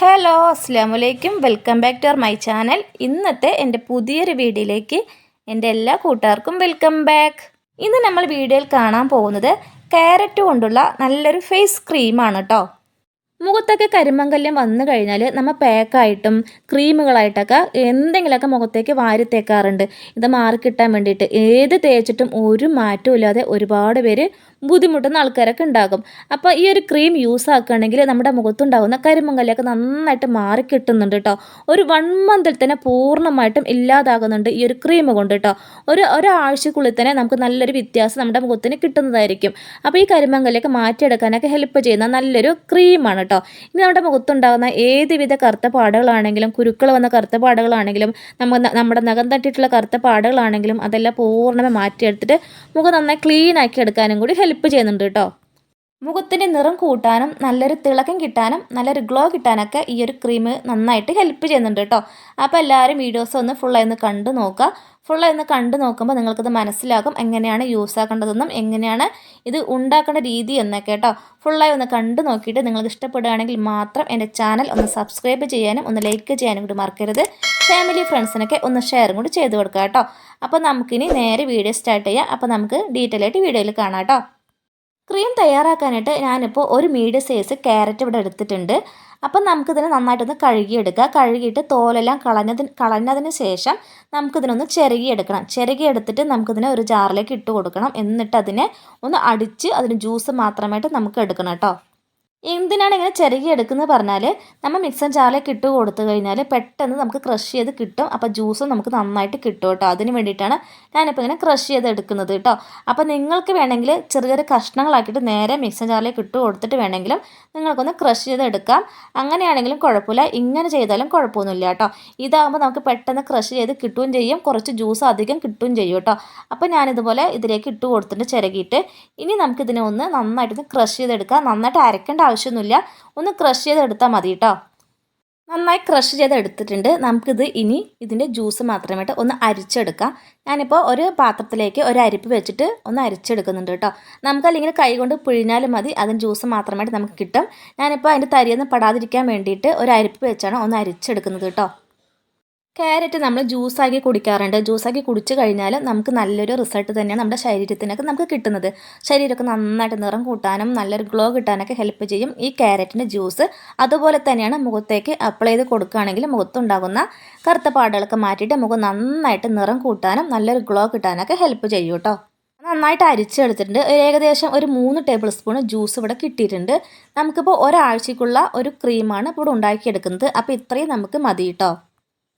Hello അസ്സാം വലൈക്കും welcome back to our my channel. ഇന്നത്തെ എന്റെ പുതിയൊരു വീഡിയോയിലേക്ക് എന്റെ എല്ലാ കൂട്ടുകാർക്കും വെൽക്കം ബാക്ക്. ഇന്ന് നമ്മൾ വീഡിയോയിൽ കാണാൻ പോകുന്നത് ക്യാരറ്റ് കൊണ്ടുള്ള നല്ലൊരു ഫേസ് ക്രീമാണ് കേട്ടോ. മുഖത്തൊക്കെ കരിമങ്കല്യം വന്നു കഴിഞ്ഞാൽ നമ്മൾ പാക്കായിട്ടും ക്രീമുകളായിട്ടൊക്കെ എന്തെങ്കിലുമൊക്കെ മുഖത്തേക്ക് വാരി തേക്കാറുണ്ട് ഇത് മാറിക്കിട്ടാൻ വേണ്ടിയിട്ട് ഏത് തേച്ചിട്ടും ഒരു മാറ്റവും ഇല്ലാതെ ഒരുപാട് പേര് ബുദ്ധിമുട്ടുന്ന ആൾക്കാരൊക്കെ ഉണ്ടാകും. അപ്പോൾ ഈ ഒരു ക്രീം യൂസ് ആക്കുകയാണെങ്കിൽ നമ്മുടെ മുഖത്തുണ്ടാകുന്ന കരിമങ്കല്യൊക്കെ നന്നായിട്ട് മാറി കിട്ടുന്നുണ്ട് കേട്ടോ ഒരു വൺ മന്തിൽ തന്നെ പൂർണമായിട്ടും ഇല്ലാതാകുന്നുണ്ട് ഈ ഒരു ക്രീം കൊണ്ട് കേട്ടോ ഒരു ഒരാഴ്ചക്കുള്ളിൽ തന്നെ നമുക്ക് നല്ലൊരു വ്യത്യാസം നമ്മുടെ മുഖത്തിന് കിട്ടുന്നതായിരിക്കും. അപ്പോൾ ഈ കരിമങ്കല്യൊക്കെ മാറ്റിയെടുക്കാനൊക്കെ ഹെൽപ്പ് ചെയ്യുന്ന നല്ലൊരു ക്രീമാണ് കേട്ടോ. ഇനി നമ്മുടെ മുഖത്തുണ്ടാകുന്ന ഏതുവിധ കറുത്ത പാടുകളാണെങ്കിലും കുരുക്കൾ വന്ന കറുത്ത പാടുകളാണെങ്കിലും നമ്മൾ നമ്മുടെ നഖം തട്ടിയിട്ടുള്ള കറുത്ത പാടുകളാണെങ്കിലും അതെല്ലാം പൂർണമായി മാറ്റിയെടുത്തിട്ട് മുഖം നന്നായി ക്ലീൻ ആക്കി എടുക്കാനും കൂടി ഹെൽപ്പ് ചെയ്യുന്നുണ്ട് കേട്ടോ. മുഖത്തിന്റെ നിറം കൂട്ടാനും നല്ലൊരു തിളക്കം കിട്ടാനും നല്ലൊരു ഗ്ലോ കിട്ടാനൊക്കെ ഈ ഒരു ക്രീം നന്നായിട്ട് ഹെൽപ്പ് ചെയ്യുന്നുണ്ട് കേട്ടോ അപ്പോൾ എല്ലാവരും വീഡിയോസ് ഒന്ന് ഫുള്ളായി ഒന്ന് കണ്ടു നോക്കുക. ഫുള്ളായി ഒന്ന് കണ്ടു നോക്കുമ്പോൾ നിങ്ങൾക്കത് മനസ്സിലാകും എങ്ങനെയാണ് യൂസ് ആക്കേണ്ടതെന്നും എങ്ങനെയാണ് ഇത് ഉണ്ടാക്കേണ്ട രീതി എന്നൊക്കെ കേട്ടോ ഫുള്ളായി ഒന്ന് കണ്ടു നോക്കിയിട്ട് നിങ്ങൾക്ക് ഇഷ്ടപ്പെടുകയാണെങ്കിൽ മാത്രം എന്റെ ചാനൽ ഒന്ന് സബ്സ്ക്രൈബ് ചെയ്യാനും ഒന്ന് ലൈക്ക് ചെയ്യാനും കൂടി മറക്കരുത്. ഫാമിലി ഫ്രണ്ട്സിനൊക്കെ ഒന്ന് ഷെയറും കൂടി ചെയ്ത് കൊടുക്കുക കേട്ടോ അപ്പോൾ നമുക്കിനി നേരെ വീഡിയോ സ്റ്റാർട്ട് ചെയ്യാം. അപ്പോൾ നമുക്ക് ഡീറ്റെയിൽ ആയിട്ട് വീഡിയോയിൽ കാണാം കേട്ടോ ക്രീം തയ്യാറാക്കാനായിട്ട് ഞാനിപ്പോൾ ഒരു മീഡിയം സൈസ് ക്യാരറ്റ് ഇവിടെ എടുത്തിട്ടുണ്ട്. അപ്പം നമുക്കിതിനെ നന്നായിട്ടൊന്ന് കഴുകിയെടുക്കുക. കഴുകിയിട്ട് തോലെല്ലാം കളഞ്ഞതിന് കളഞ്ഞതിന് ശേഷം നമുക്കിതിനൊന്ന് ചിരകിയെടുക്കണം ചിരകിയെടുത്തിട്ട് നമുക്കിതിനെ ഒരു ജാറിലേക്ക് ഇട്ട് കൊടുക്കണം. എന്നിട്ട് അതിനെ ഒന്ന് അടിച്ച് അതിന് ജ്യൂസ് മാത്രമായിട്ട് നമുക്ക് എടുക്കണം കേട്ടോ. എന്തിനാണ് ഇങ്ങനെ ചിരകി എടുക്കുന്നത് പറഞ്ഞാൽ നമ്മൾ മിക്സർ ജാറിലേക്ക് ഇട്ട് കൊടുത്തു കഴിഞ്ഞാൽ പെട്ടെന്ന് നമുക്ക് ക്രഷ് ചെയ്ത് കിട്ടും. അപ്പോൾ ജ്യൂസും നമുക്ക് നന്നായിട്ട് കിട്ടും കേട്ടോ. അതിന് വേണ്ടിയിട്ടാണ് ഞാനിപ്പോൾ ഇങ്ങനെ ക്രഷ് ചെയ്ത് എടുക്കുന്നത് കേട്ടോ. അപ്പോൾ നിങ്ങൾക്ക് വേണമെങ്കിൽ ചെറിയ ചെറിയ കഷ്ണങ്ങളാക്കിയിട്ട് നേരെ മിക്സർ ജാറിലേക്ക് ഇട്ട് കൊടുത്തിട്ട് വേണമെങ്കിലും നിങ്ങൾക്കൊന്ന് ക്രഷ് ചെയ്ത് എടുക്കാം. അങ്ങനെയാണെങ്കിലും കുഴപ്പമില്ല. ഇങ്ങനെ ചെയ്താലും കുഴപ്പമൊന്നുമില്ല കേട്ടോ. ഇതാകുമ്പോൾ നമുക്ക് പെട്ടെന്ന് ക്രഷ് ചെയ്ത് കിട്ടുകയും ചെയ്യും. കുറച്ച് ജ്യൂസ് അധികം കിട്ടുകയും ചെയ്യും കേട്ടോ. അപ്പോൾ ഞാനിതുപോലെ ഇതിലേക്ക് ഇട്ട് കൊടുത്തിട്ട് ചിരകിയിട്ട് ഇനി നമുക്കിതിനെ ഒന്ന് നന്നായിട്ടൊന്ന് ക്രഷ് ചെയ്തെടുക്കാം. നന്നായിട്ട് അരക്കേണ്ട ആവശ്യമൊന്നുമില്ല. ഒന്ന് ക്രഷ് ചെയ്തെടുത്താൽ മതി കേട്ടോ നന്നായി ക്രഷ് ചെയ്ത് എടുത്തിട്ടുണ്ട് നമുക്കിത് ഇനി ഇതിന്റെ ജ്യൂസ് മാത്രമായിട്ട് ഒന്ന് അരിച്ചെടുക്കാം. ഞാനിപ്പോൾ ഒരു പാത്രത്തിലേക്ക് ഒരു അരിപ്പ് വെച്ചിട്ട് ഒന്ന് അരിച്ചെടുക്കുന്നുണ്ട് കേട്ടോ നമുക്കല്ലെങ്കിൽ കൈ കൊണ്ട് പിഴിഞ്ഞാലും മതി. അതിന് ജ്യൂസ് മാത്രമായിട്ട് നമുക്ക് കിട്ടും. ഞാനിപ്പോൾ അതിന്റെ തരിയൊന്നും പെടാതിരിക്കാൻ വേണ്ടിയിട്ട് ഒരു അരിപ്പ് വെച്ചാണ് ഒന്ന് അരിച്ചെടുക്കുന്നത് കേട്ടോ ക്യാരറ്റ് നമ്മൾ ജ്യൂസാക്കി കുടിക്കാറുണ്ട്. ജ്യൂസാക്കി കുടിച്ചു കഴിഞ്ഞാൽ നമുക്ക് നല്ലൊരു റിസൾട്ട് തന്നെയാണ് നമ്മുടെ ശരീരത്തിനൊക്കെ നമുക്ക് കിട്ടുന്നത്. ശരീരമൊക്കെ നന്നായിട്ട് നിറം കൂട്ടാനും നല്ലൊരു ഗ്ലോ കിട്ടാനൊക്കെ ഹെൽപ്പ് ചെയ്യും ഈ ക്യാരറ്റിന്റെ ജ്യൂസ്. അതുപോലെ തന്നെയാണ് മുഖത്തേക്ക് അപ്ലൈ ചെയ്ത് കൊടുക്കുകയാണെങ്കിൽ മുഖത്തുണ്ടാകുന്ന കറുത്ത പാടുകളൊക്കെ മാറ്റിയിട്ട് മുഖം നന്നായിട്ട് നിറം കൂട്ടാനും നല്ലൊരു ഗ്ലോ കിട്ടാനൊക്കെ ഹെൽപ്പ് ചെയ്യും കേട്ടോ. നന്നായിട്ട് അരിച്ചെടുത്തിട്ടുണ്ട്. ഏകദേശം ഒരു മൂന്ന് ടേബിൾ സ്പൂൺ ജ്യൂസ് ഇവിടെ കിട്ടിയിട്ടുണ്ട്. നമുക്കിപ്പോൾ ഒരാഴ്ചക്കുള്ള ഒരു ക്രീമാണ് ഇവിടെ ഉണ്ടാക്കിയെടുക്കുന്നത്. അപ്പോൾ ഇത്രയും നമുക്ക് മതി കേട്ടോ.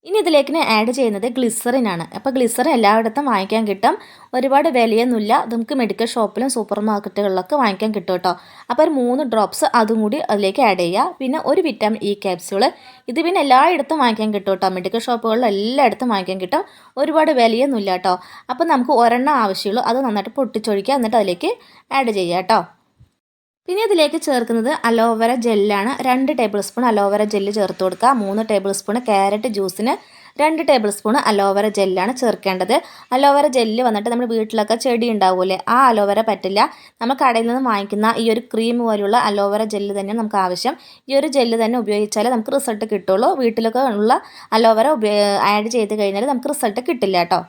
ഇനി ഇതിലേക്ക് ആഡ് ചെയ്യുന്നത് ഗ്ലിസറിനാണ് അപ്പോൾ ഗ്ലിസറിൻ എല്ലായിടത്തും വാങ്ങിക്കാൻ കിട്ടും. ഒരുപാട് വിലയൊന്നുമില്ല. നമുക്ക് മെഡിക്കൽ ഷോപ്പിലും സൂപ്പർ മാർക്കറ്റുകളിലൊക്കെ വാങ്ങിക്കാൻ കിട്ടും കേട്ടോ. അപ്പോൾ ഒരു മൂന്ന് ഡ്രോപ്സ് അതും കൂടി അതിലേക്ക് ആഡ് ചെയ്യുക. പിന്നെ ഒരു വിറ്റാമിൻ ഇ ക്യാപ്സ്യൂൾ ഇത് പിന്നെ എല്ലായിടത്തും വാങ്ങിക്കാൻ കിട്ടും കേട്ടോ. മെഡിക്കൽ ഷോപ്പുകളിൽ എല്ലായിടത്തും വാങ്ങിക്കാൻ കിട്ടും. ഒരുപാട് വിലയൊന്നുമില്ല കേട്ടോ. അപ്പോൾ നമുക്ക് ഒരെണ്ണം ആവശ്യമുള്ളൂ. അത് നന്നായിട്ട് പൊട്ടിച്ചൊഴിക്കുക. എന്നിട്ട് അതിലേക്ക് ആഡ് ചെയ്യുക കേട്ടോ. പിന്നെ ഇതിലേക്ക് ചേർക്കുന്നത് അലോവേര ജെല്ലാണ്. രണ്ട് ടേബിൾ സ്പൂൺ അലോവേര ജെല്ല് ചേർത്ത് കൊടുക്കുക. മൂന്ന് ടേബിൾ സ്പൂൺ ക്യാരറ്റ് ജ്യൂസിന് രണ്ട് ടേബിൾ സ്പൂൺ അലോവേര ജെല്ലാണ് ചേർക്കേണ്ടത്. അലോവേര ജെല്ല് വന്നിട്ട് നമ്മുടെ വീട്ടിലൊക്കെ ചെടി ഉണ്ടാവില്ലേ ആ അലോവേര പറ്റില്ല. നമ്മൾ കടയിൽ നിന്ന് വാങ്ങിക്കുന്ന ഈ ഒരു ക്രീം പോലുള്ള അലോവേര ജെല്ല് തന്നെ നമുക്ക് ആവശ്യം. ഈ ഒരു ജെല്ല് തന്നെ ഉപയോഗിച്ചാലേ നമുക്ക് റിസൾട്ട് കിട്ടുള്ളൂ. വീട്ടിലൊക്കെ ഉള്ള അലോവേര ആഡ് ചെയ്ത് കഴിഞ്ഞാൽ നമുക്ക് റിസൾട്ട് കിട്ടില്ല കേട്ടോ.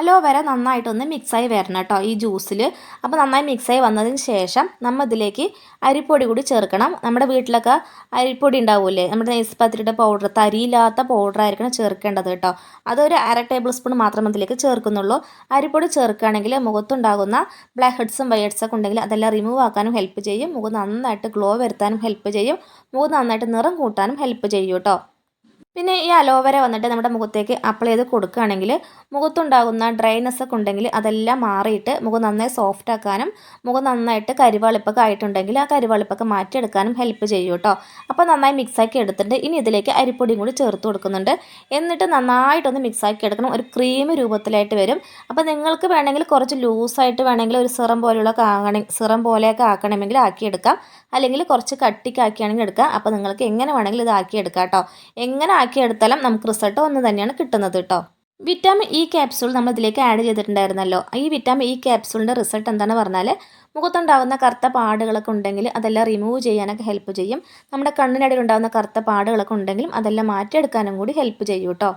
അലോവേര നന്നായിട്ടൊന്ന് മിക്സായി വരണം കേട്ടോ ഈ ജ്യൂസിൽ അപ്പോൾ നന്നായി മിക്സായി വന്നതിന് ശേഷം നമ്മൾ ഇതിലേക്ക് അരിപ്പൊടി കൂടി ചേർക്കണം. നമ്മുടെ വീട്ടിലൊക്കെ അരിപ്പൊടി ഉണ്ടാവില്ലേ നമ്മുടെ നെയ്സ്പത്തിരിയുടെ പൗഡർ തരിയില്ലാത്ത പൗഡർ ആയിരിക്കണം ചേർക്കേണ്ടത് കേട്ടോ അതൊരു അര ടേബിൾ സ്പൂൺ മാത്രം അതിലേക്ക് ചേർക്കുന്നുള്ളൂ. അരിപ്പൊടി ചേർക്കുകയാണെങ്കിൽ മുഖത്തുണ്ടാകുന്ന ബ്ലാക്ക് ഹെഡ്സും വൈറ്റ്സൊക്കെ ഉണ്ടെങ്കിൽ അതെല്ലാം റിമൂവ് ആക്കാനും ഹെൽപ്പ് ചെയ്യും. മുഖം നന്നായിട്ട് ഗ്ലോ വരുത്താനും ഹെൽപ്പ് ചെയ്യും. മുഖം നന്നായിട്ട് നിറം കൂട്ടാനും ഹെൽപ്പ് ചെയ്യും കേട്ടോ പിന്നെ ഈ അലോവേര വന്നിട്ട് നമ്മുടെ മുഖത്തേക്ക് അപ്ലൈ ചെയ്ത് കൊടുക്കുകയാണെങ്കിൽ മുഖത്തുണ്ടാകുന്ന ഡ്രൈനെസ് ഒക്കെ ഉണ്ടെങ്കിൽ അതെല്ലാം മാറിയിട്ട് മുഖം നന്നായി സോഫ്റ്റ് ആക്കാനും മുഖം നന്നായിട്ട് കരിവാളിപ്പൊക്കെ ആയിട്ടുണ്ടെങ്കിൽ ആ കരിവാളിപ്പൊക്കെ മാറ്റിയെടുക്കാനും ഹെൽപ്പ് ചെയ്യും കേട്ടോ. അപ്പോൾ നന്നായി മിക്സാക്കി എടുത്തിട്ട് ഇനി ഇതിലേക്ക് അരിപ്പൊടിയും കൂടി ചേർത്ത് കൊടുക്കുന്നുണ്ട്. എന്നിട്ട് നന്നായിട്ടൊന്ന് മിക്സാക്കി എടുക്കണം. ഒരു ക്രീം രൂപത്തിലായിട്ട് വരും. അപ്പോൾ നിങ്ങൾക്ക് വേണമെങ്കിൽ കുറച്ച് ലൂസായിട്ട് വേണമെങ്കിൽ ഒരു സിറം പോലെയുള്ള സിറം പോലെയൊക്കെ ആക്കണമെങ്കിൽ ആക്കിയെടുക്കാം. അല്ലെങ്കിൽ കുറച്ച് കട്ടിക്കാക്കിയാണെങ്കിൽ എടുക്കുക അപ്പോൾ നിങ്ങൾക്ക് എങ്ങനെ വേണമെങ്കിലും ഇത് ആക്കിയെടുക്കാം കേട്ടോ. എങ്ങനെ ആക്കിയെടുത്താലും നമുക്ക് റിസൾട്ട് ഒന്ന് തന്നെയാണ് കിട്ടുന്നത് കേട്ടോ. വിറ്റാമിൻ ഇ ക്യാപ്സൂൾ നമ്മൾ ഇതിലേക്ക് ആഡ് ചെയ്തിട്ടുണ്ടായിരുന്നല്ലോ. ഈ വിറ്റാമിൻ ഇ ക്യാപ്സൂളിന്റെ റിസൾട്ട് എന്താണ് പറഞ്ഞാൽ മുഖത്തുണ്ടാകുന്ന കറുത്ത പാടുകളൊക്കെ ഉണ്ടെങ്കിൽ അതെല്ലാം റിമൂവ് ചെയ്യാനൊക്കെ ഹെൽപ്പ് ചെയ്യും. നമ്മുടെ കണ്ണിനടിയിൽ ഉണ്ടാകുന്ന കറുത്ത പാടുകളൊക്കെ ഉണ്ടെങ്കിലും അതെല്ലാം മാറ്റിയെടുക്കാനും കൂടി ഹെൽപ്പ് ചെയ്യും കേട്ടോ.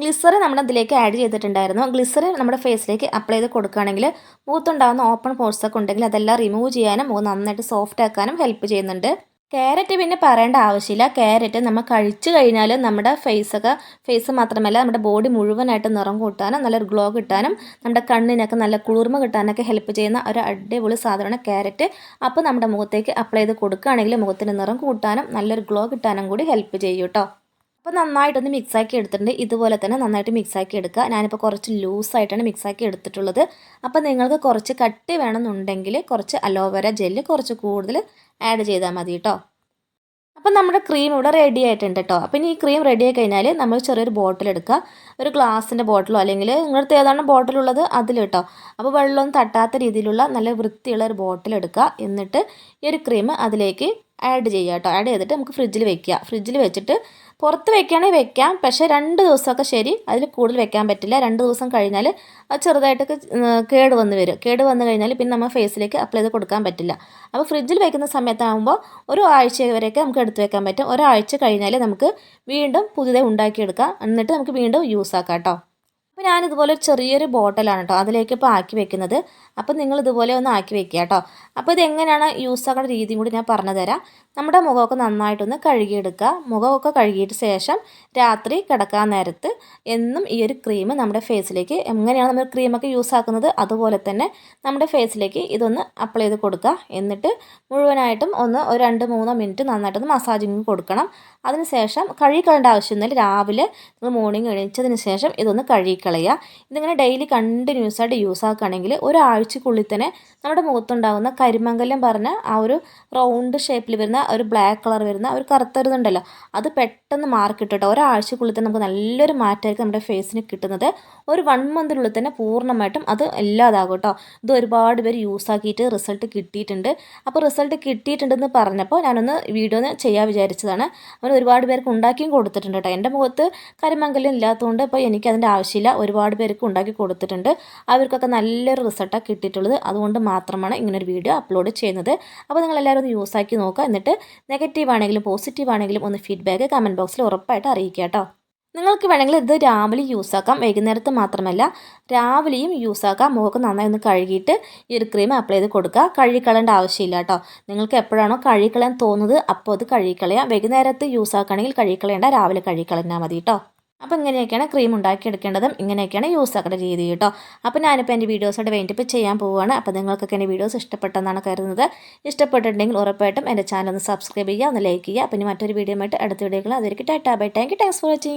ഗ്ലിസറിൻ നമ്മൾ അതിലേക്ക് ആഡ് ചെയ്തിട്ടുണ്ടായിരുന്നു. ഗ്ലിസറിൻ നമ്മുടെ ഫേസിലേക്ക് അപ്ലൈ ചെയ്ത് കൊടുക്കുകയാണെങ്കിൽ മുഖത്തുണ്ടാകുന്ന ഓപ്പൺ പോർട്സ് ഒക്കെ ഉണ്ടെങ്കിൽ അതെല്ലാം റിമൂവ് ചെയ്യാനും മുഖം നന്നായിട്ട് സോഫ്റ്റ് ആക്കാനും ഹെൽപ്പ് ചെയ്യുന്നുണ്ട്. ക്യാരറ്റ് പിന്നെ പറയേണ്ട ആവശ്യമില്ല. ക്യാരറ്റ് നമ്മൾ കഴിച്ചു കഴിഞ്ഞാൽ നമ്മുടെ ഫേസൊക്കെ ഫേസ് മാത്രമല്ല നമ്മുടെ ബോഡി മുഴുവനായിട്ട് നിറം കൂട്ടാനും നല്ലൊരു ഗ്ലോ കിട്ടാനും നമ്മുടെ കണ്ണിനൊക്കെ നല്ല കുളിർമ കിട്ടാനൊക്കെ ഹെൽപ്പ് ചെയ്യുന്ന ഒരു അടിപൊളി സാധനമാണ് ക്യാരറ്റ് അപ്പോൾ നമ്മുടെ മുഖത്തേക്ക് അപ്ലൈ ചെയ്ത് കൊടുക്കുകയാണെങ്കിൽ മുഖത്തിന് നിറം കൂട്ടാനും നല്ലൊരു ഗ്ലോ കിട്ടാനും കൂടി ഹെൽപ്പ് ചെയ്യും കേട്ടോ. അപ്പോൾ നന്നായിട്ടൊന്ന് മിക്സാക്കി എടുത്തിട്ടുണ്ട്. ഇതുപോലെ തന്നെ നന്നായിട്ട് മിക്സാക്കി എടുക്കുക. ഞാനിപ്പോൾ കുറച്ച് ലൂസായിട്ടാണ് മിക്സാക്കി എടുത്തിട്ടുള്ളത്. അപ്പോൾ നിങ്ങൾക്ക് കുറച്ച് കട്ടി വേണമെന്നുണ്ടെങ്കിൽ കുറച്ച് അലോവേര ജെല്ല് കുറച്ച് കൂടുതൽ ആഡ് ചെയ്താൽ മതി കേട്ടോ അപ്പം നമ്മുടെ ക്രീം ഇവിടെ റെഡി ആയിട്ടുണ്ട് കേട്ടോ അപ്പം ഈ ക്രീം റെഡി ആയി കഴിഞ്ഞാൽ നമ്മൾ ചെറിയൊരു ബോട്ടിൽ എടുക്കുക. ഒരു ഗ്ലാസിന്റെ ബോട്ടിലോ അല്ലെങ്കിൽ നിങ്ങളടുത്ത് ഏതാണ് ബോട്ടിലുള്ളത് അതിൽ കേട്ടോ അപ്പോൾ വെള്ളമൊന്നും തട്ടാത്ത രീതിയിലുള്ള നല്ല വൃത്തിയുള്ള ഒരു ബോട്ടിൽ എടുക്കുക. എന്നിട്ട് ഈ ഒരു ക്രീം അതിലേക്ക് ആഡ് ചെയ്യുക കേട്ടോ ആഡ് ചെയ്തിട്ട് നമുക്ക് ഫ്രിഡ്ജിൽ വെക്കുക. ഫ്രിഡ്ജിൽ വെച്ചിട്ട് പുറത്ത് വെക്കുകയാണെങ്കിൽ വെക്കാം. പക്ഷേ രണ്ട് ദിവസമൊക്കെ ശരി. അതിൽ കൂടുതൽ വെക്കാൻ പറ്റില്ല. രണ്ട് ദിവസം കഴിഞ്ഞാൽ അത് ചെറുതായിട്ടൊക്കെ കേട് വന്ന് വരും. കേട് വന്നു കഴിഞ്ഞാൽ പിന്നെ നമ്മൾ ഫേസിലേക്ക് അപ്ലൈ ചെയ്ത് കൊടുക്കാൻ പറ്റില്ല. അപ്പോൾ ഫ്രിഡ്ജിൽ വെക്കുന്ന സമയത്താകുമ്പോൾ ഒരു ആഴ്ച വരെയൊക്കെ നമുക്ക് എടുത്ത് വെക്കാൻ പറ്റും. ഒരാഴ്ച കഴിഞ്ഞാൽ നമുക്ക് വീണ്ടും പുതിയതായി ഉണ്ടാക്കിയെടുക്കാം. എന്നിട്ട് നമുക്ക് വീണ്ടും യൂസ് ആക്കാം കേട്ടോ. അപ്പോൾ ഞാനിതുപോലെ ഒരു ചെറിയൊരു ബോട്ടിലാണ് കേട്ടോ അതിലേക്ക് ഇപ്പോൾ ആക്കി വെക്കുന്നത്. അപ്പോൾ നിങ്ങൾ ഇതുപോലെ ഒന്ന് ആക്കി വെക്കുക കേട്ടോ. അപ്പോൾ ഇത് എങ്ങനെയാണ് യൂസ് ആക്കുന്ന രീതിയും കൂടി ഞാൻ പറഞ്ഞു തരാം. നമ്മുടെ മുഖമൊക്കെ നന്നായിട്ടൊന്ന് കഴുകിയെടുക്കുക. മുഖമൊക്കെ കഴുകിയിട്ട് ശേഷം രാത്രി കിടക്കാൻ നേരത്ത് എന്നും ഈ ഒരു ക്രീം നമ്മുടെ ഫേസിലേക്ക് എങ്ങനെയാണ് നമ്മൾ ക്രീമൊക്കെ യൂസ് ആക്കുന്നത് അതുപോലെ തന്നെ നമ്മുടെ ഫേസിലേക്ക് ഇതൊന്ന് അപ്ലൈ ചെയ്ത് കൊടുക്കുക. എന്നിട്ട് മുഴുവനായിട്ടും ഒന്ന് ഒരു രണ്ട് മൂന്നോ മിനിറ്റ് നന്നായിട്ടൊന്ന് മസാജിങ് കൊടുക്കണം. അതിനുശേഷം കഴുകിക്കളേണ്ട ആവശ്യമൊന്നുമില്ല രാവിലെ നിങ്ങൾ മോർണിംഗ് എണീച്ചതിന് ശേഷം ഇതൊന്ന് കഴുകിക്കളയുക. ഇതിങ്ങനെ ഡെയിലി കണ്ടിന്യൂസ് ആയിട്ട് യൂസ് ആക്കുകയാണെങ്കിൽ ഒരാഴ്ചക്കുള്ളിൽ തന്നെ നമ്മുടെ മുഖത്തുണ്ടാകുന്ന കരിമംഗലം പറഞ്ഞ ആ ഒരു റൗണ്ട് ഷേപ്പിൽ വരുന്ന ഒരു ബ്ലാക്ക് കളർ വരുന്ന ഒരു കറുത്തരുന്നുണ്ടല്ലോ അത് പെട്ടെന്ന് മാറി കിട്ടും ഒരാഴ്ചക്കുള്ളിൽ തന്നെ നമുക്ക് നല്ലൊരു മാറ്റമായിരിക്കും നമ്മുടെ ഫേസിന് കിട്ടുന്നത്. ഒരു വൺ മന്തിനുള്ളിൽ തന്നെ പൂർണമായിട്ടും അത് ഇല്ലാതാകും കേട്ടോ ഇത് ഒരുപാട് പേര് യൂസ് ആക്കിയിട്ട് റിസൾട്ട് കിട്ടിയിട്ടുണ്ട്. അപ്പോൾ റിസൾട്ട് കിട്ടിയിട്ടുണ്ടെന്ന് പറഞ്ഞപ്പോൾ ഞാനൊന്ന് വീഡിയോ ചെയ്യാൻ വിചാരിച്ചതാണ്. അവൻ ഒരുപാട് പേർക്ക് ഉണ്ടാക്കിയും കൊടുത്തിട്ടുണ്ട് കേട്ടോ. എന്റെ മുഖത്ത് കരിമംഗലം ഇല്ലാത്തതുകൊണ്ട് ഇപ്പോൾ എനിക്കതിന്റെ ആവശ്യമില്ല. ഒരുപാട് പേർക്ക് ഉണ്ടാക്കി കൊടുത്തിട്ടുണ്ട്. അവർക്കൊക്കെ നല്ലൊരു റിസൾട്ടാണ് കിട്ടിയിട്ടുള്ളത്. അതുകൊണ്ട് മാത്രമാണ് ഇങ്ങനൊരു വീഡിയോ അപ്ലോഡ് ചെയ്യുന്നത്. അപ്പോൾ നിങ്ങളെല്ലാവരും ഒന്ന് ആക്കി നോക്കുക. എന്നിട്ട് നെഗറ്റീവ് ആണെങ്കിലും പോസിറ്റീവ് ആണെങ്കിലും ഒന്ന് ഫീഡ്ബാക്ക് കമന്റ് ബോക്സിൽ ഉറപ്പായിട്ട് അറിയിക്കുക കേട്ടോ. നിങ്ങൾക്ക് വേണമെങ്കിൽ ഇത് രാവിലെ യൂസ് ആക്കാം. വൈകുന്നേരത്ത് മാത്രമല്ല രാവിലെയും യൂസ് ആക്കാം. മുഖമൊക്കെ നന്നായി ഒന്ന് കഴുകിയിട്ട് ഈ ഒരു ക്രീം അപ്ലൈ ചെയ്ത് കൊടുക്കുക. കഴുകിക്കളേണ്ട ആവശ്യമില്ല കേട്ടോ. നിങ്ങൾക്ക് എപ്പോഴാണോ കഴുകിക്കളയാൻ തോന്നുന്നത് അപ്പോൾ അത് കഴുകിക്കളയാം വൈകുന്നേരത്ത് യൂസ് ആക്കുകയാണെങ്കിൽ കഴുകിക്കളയേണ്ട രാവിലെ കഴുകിക്കളഞ്ഞാൽ മതി കേട്ടോ. അപ്പോൾ ഇങ്ങനെയൊക്കെയാണ് ക്രീം ഉണ്ടാക്കിയെടുക്കേണ്ടതും ഇങ്ങനെയൊക്കെയാണ് യൂസ് ആക്കേണ്ട രീതി കേട്ടോ. അപ്പോൾ ഞാനിപ്പോൾ എന്റെ വീഡിയോസോടെ വേണ്ടിയിട്ട് ചെയ്യാൻ പോവുകയാണ്. അപ്പോൾ നിങ്ങൾക്കൊക്കെ എന്റെ വീഡിയോസ് ഇഷ്ടപ്പെട്ടെന്നാണ് കരുതുന്നത്. ഇഷ്ടപ്പെട്ടിട്ടുണ്ടെങ്കിൽ ഉറപ്പായിട്ടും എന്റെ ചാനൽ ഒന്ന് സബ്സ്ക്രൈബ് ചെയ്യുക ഒന്ന് ലൈക്ക് ചെയ്യുക. പിന്നെ മറ്റൊരു വീഡിയോ ആയിട്ട് അടുത്ത വീഡിയോകൾ അതിലേക്ക് tata bye. Thank you thanks for watching